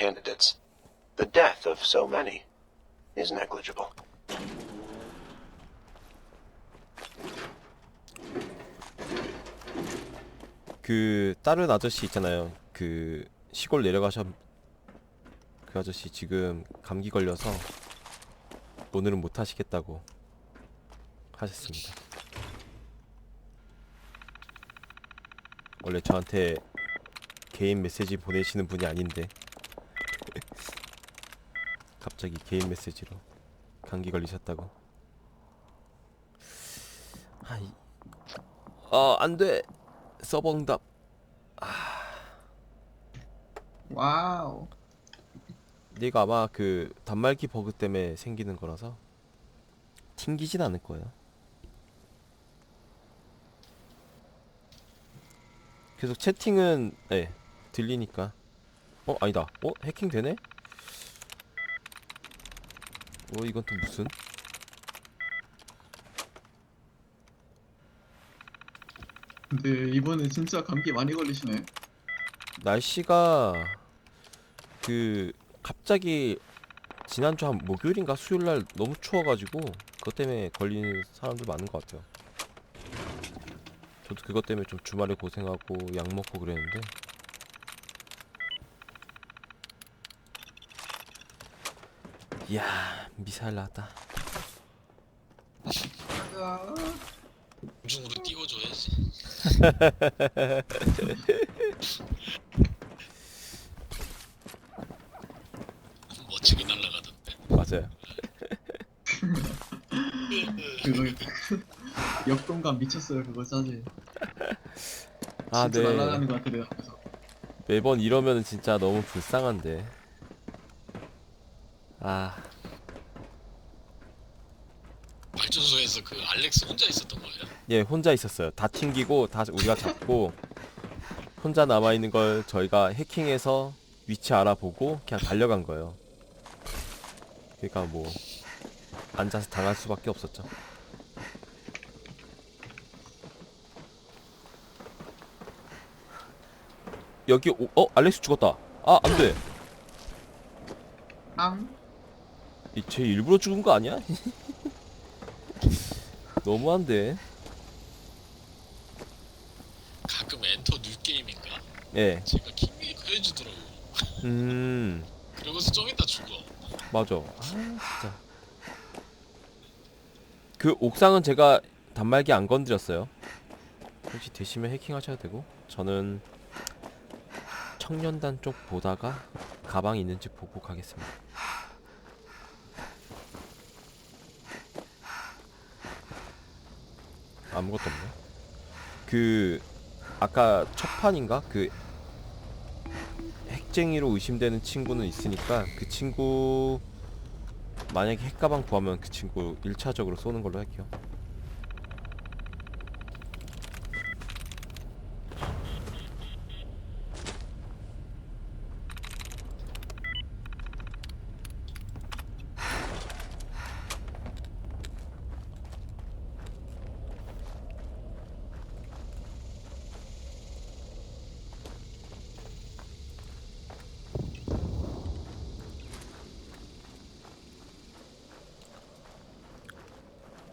candidates. The death of so many is negligible. 그 다른 아저씨 있잖아요. 그 시골 내려가셔 그 아저씨 지금 감기 걸려서 오늘은 못 하시겠다고 하셨습니다. 원래 저한테 개인 메시지 보내시는 분이 아닌데 갑자기 개인 메시지로 감기 걸리셨다고. 아이, 아 안돼 서버응답. 와우. 근데 이거 아마 그 단말기 버그 때문에 생기는 거라서 튕기진 않을 거예요. 계속 채팅은 네 들리니까 어 아니다 어 해킹 되네 어 이건 또 무슨 근데 이번에 진짜 감기 많이 걸리시네. 날씨가 그 갑자기 지난주 한 목요일인가 수요일 날 너무 추워가지고 그것 때문에 걸리는 사람들 많은 것 같아요. 저도 그것 때문에 좀 주말에 고생하고 약 먹고 그랬는데 이야 미사일 나왔다. 아, 공중으로 띄워줘야지. 멋지게 날아가던데. 맞아요. 그거 역동감 미쳤어요 그거 짜지. 아 진짜 네. 날아가는 것 같아 내 앞에서. 매번 이러면 진짜 너무 불쌍한데. 아 발전소에서 그 알렉스 혼자 있었던 거예요? 예, 혼자 있었어요. 다 튕기고 다 우리가 잡고 혼자 남아 있는 걸 저희가 해킹해서 위치 알아보고 그냥 달려간 거예요. 그러니까 뭐 앉아서 당할 수밖에 없었죠. 여기 오, 어 알렉스 죽었다. 아 안돼. 앙. 이쟤 일부러 죽은 거 아니야? 너무한데. 가끔 엔터 뉴 게임인가? 예. 제가 킹메이커 해주더라고. 음. 그러고서 좀 이따 죽어. 맞아. 아 진짜. 그 옥상은 제가 단말기 안 건드렸어요. 혹시 되시면 해킹하셔도 되고 저는 청년단 쪽 보다가 가방 있는지 보고 가겠습니다. 아무것도 없네. 그 아까 첫 판인가 그 핵쟁이로 의심되는 친구는 있으니까 그 친구 만약에 핵가방 구하면 그 친구 1차적으로 쏘는 걸로 할게요.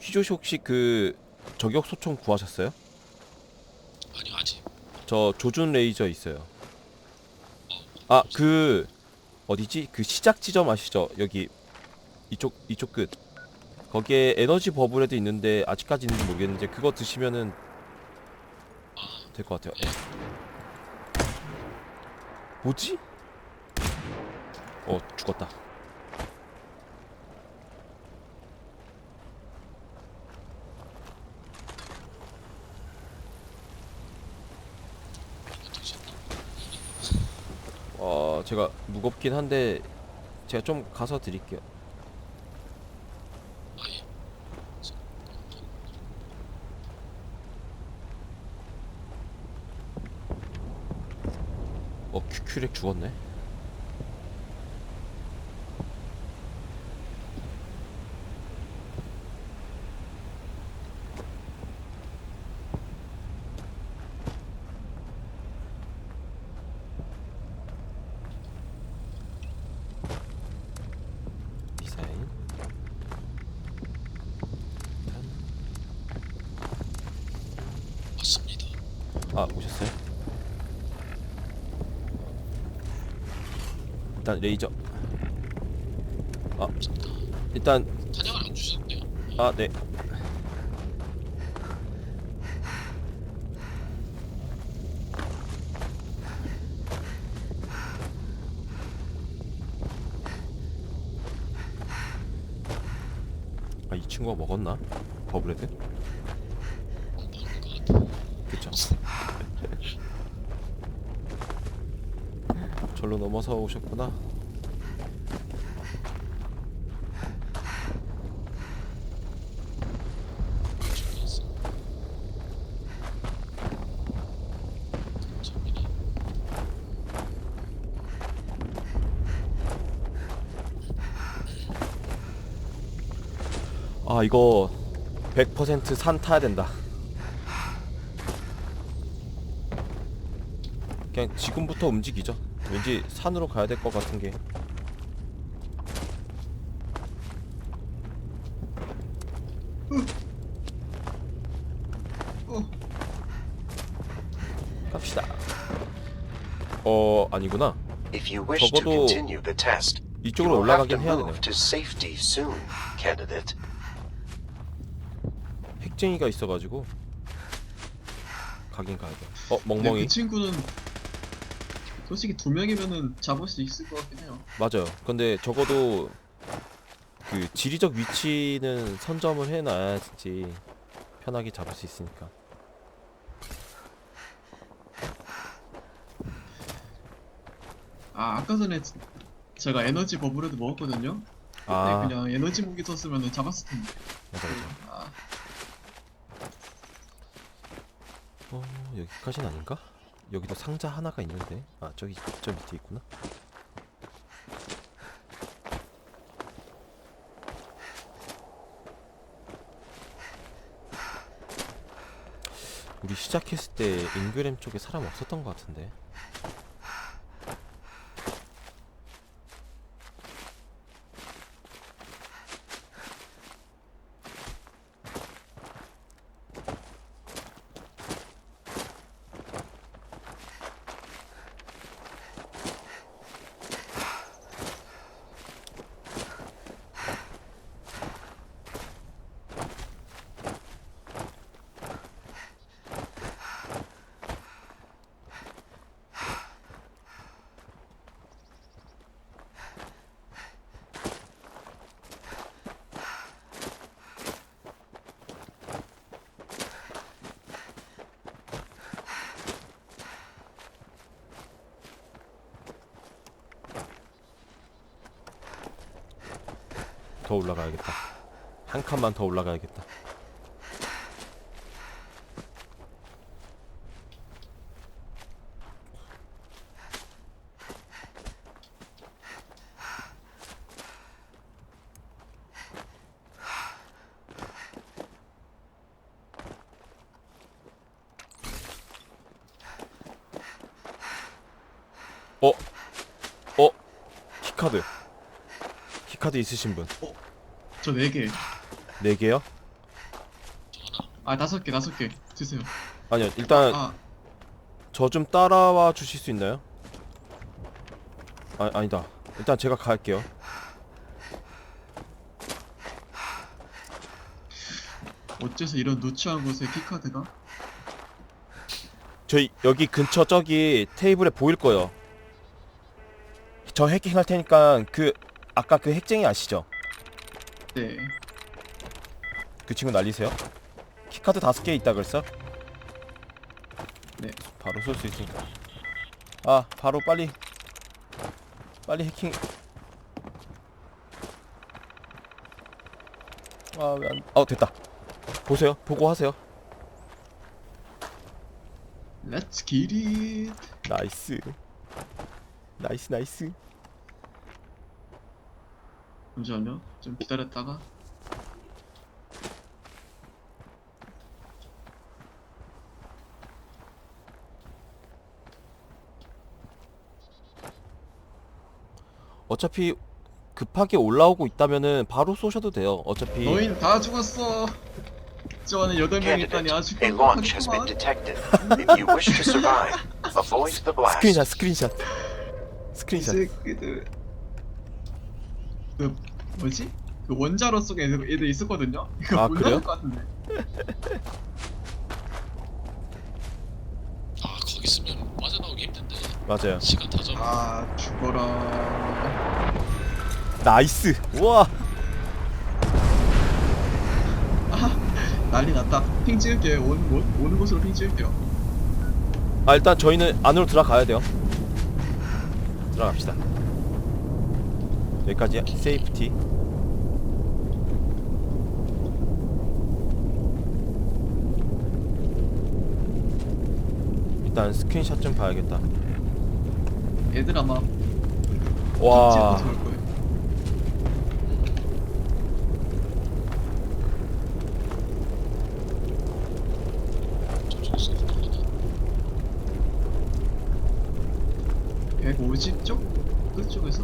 휘조씨 혹시 그 저격 소총 구하셨어요? 아니 아직. 저 조준 레이저 있어요. 아 그 어디지? 그 시작 지점 아시죠? 여기 이쪽 이쪽 끝. 거기에 에너지 버블에도 있는데 아직까지 있는지 모르겠는데 그거 드시면은 될 것 같아요. 예. 뭐지? 어 죽었다. 어떻게 셨나 어 제가 무겁긴 한데 제가 좀 가서 드릴게요. 어 큐큐렉 죽었네. 아 오셨어요? 일단 레이저 아 일단 탄약을 안 주셨네요. 아 네. 아 이 친구가 먹었나? 버블헤드? 먹는 것 같아. 그쵸 절로 넘어서 오셨구나. 아 이거 100%산 타야 된다 그냥 지금부터 움직이죠 왠지 산으로 가야 될 것 같은 게 어, 갑시다 어 아니구나 If you wish to 적어도 continue the test, you 이쪽으로 will have to 올라가긴 해야 되네요 move to safety soon, candidate. 핵쟁이가 있어가지고 가긴 가야 돼어 근데 멍멍이 그 친구는 솔직히 두 명이면은 잡을 수 있을 것 같긴 해요. 맞아요. 근데 적어도 그 지리적 위치는 선점을 해놔야지 편하게 잡을 수 있으니까. 아 아까 전에 제가 에너지 버블에도 먹었거든요. 그때 아, 그냥 에너지 무기 썼으면 잡았을 텐데. 맞아 맞아. 아, 어 여기까진 아닌가? 여기도 상자 하나가 있는데. 아 저기 저 밑에 있구나. 우리 시작했을 때 인그램 쪽에 사람 없었던 것 같은데. 더 올라가야겠다. 한 칸만 더 올라가야겠다. 어? 어? 키카드. 키카드 있으신 분. 저네 개. 네 개요? 아 다섯 개, 다섯 개 주세요. 아니요 일단 아, 저 좀 따라와 주실 수 있나요? 아 아니다 일단 제가 갈게요 어째서 이런 누추한 곳에 키카드가? 저희 여기 근처 저기 테이블에 보일 거예요 저 해킹할 테니까 그 아까 그 핵쟁이 아시죠? 네. 그 친구 날리세요 키카드 다섯 개 있다 그랬어? 네. 바로 쏠 수 있으니까 아 바로 빨리 빨리 해킹 아 왜안 어 됐다 보세요 보고 하세요 Let's get it. 나이스 나이스 나이스 잠시만요. 좀 기다렸다가. 어차피 급하게 올라오고 있다면은 바로 쏘셔도 돼요 어차피 너흰 다 죽었어. 저 안에 여덟 명 있다니 아주 a launch has been 깜깜하구만. detected. If you wish to survive, avoid the blast. 스크린샷 스크린샷 스크린샷 이 새끼들 그 뭐지? 그 원자로 속에 애들, 애들 있었거든요? 이거 아, 못 그래요? 나올 것 같은데. 아 거기 있으면 빠져나오기 힘든데. 맞아요. 시간 다 잡아. 아 죽어라. 나이스! 우와! 난리 났다. 핑 찍을게요. 오는 곳 오는 곳으로 핑 찍을게요. 아 일단 저희는 안으로 들어가야 돼요. 들어갑시다 여기까지. 세이프티 일단 스크린샷 좀 봐야겠다. 애들 아마 와. 찍어서 올 거예요. 저쪽에서 올라가 150 쪽? 끝쪽에서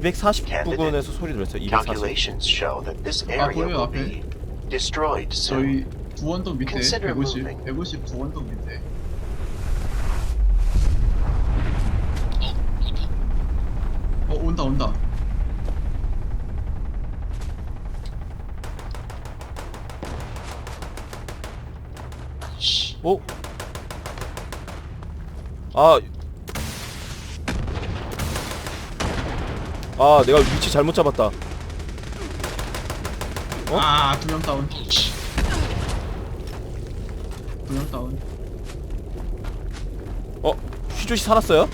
?240 부근에서 소리 들었어요 240 Calculations show that this 아, area 보여요, will 앞에. be destroyed soon. 저희 두 언덕 밑에 Consider 150 moving. 150두 언덕 밑에 어어 온다 온다 씨 오? 아. 아, 내가 위치 잘못 잡았다. 어? 아 두 명 다운 어우치 두명 다운 어, 휘조씨 살았어요?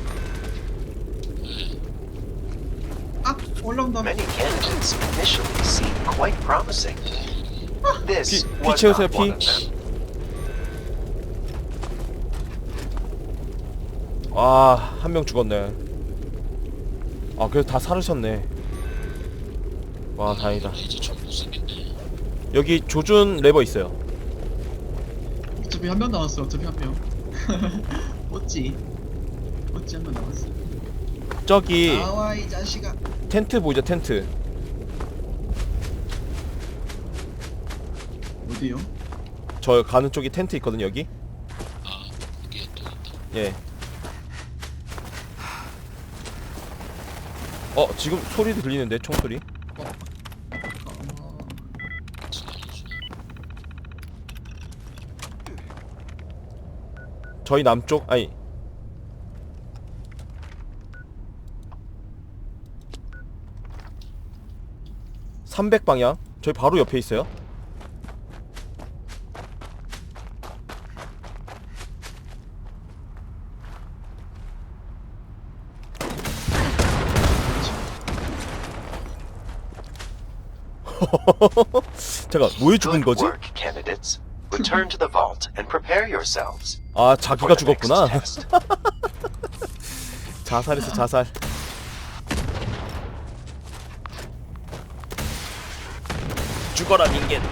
아 올라온다 Many candidates initially seem quite promising. This 피- 피 was 채우세요, not one 피. of them. 아, 한 명 죽었네. 아, 그래도 다 살으셨네. 와, 다행이다. 이제 좀 못생겼네 여기 조준 레버 있어요. 어차피 한 명 남았어 어차피 한명 어찌 어찌 한 명 남았어 저기 나와 이 자식아 텐트 보이죠, 텐트. 어디요? 저 가는 쪽에 텐트 있거든요, 여기. 아 여기에 또 있다 예. 어, 지금 소리도 들리는데, 총소리. 저희 남쪽, 아니. (300 방향) 저희 바로 옆에 있어요 제가 뭐에 죽은 Good 거지? work, candidates. Return to the vault and prepare yourselves 아 for 자기가 the next 죽었구나 test. 자살했어 자살 죽어라 민겐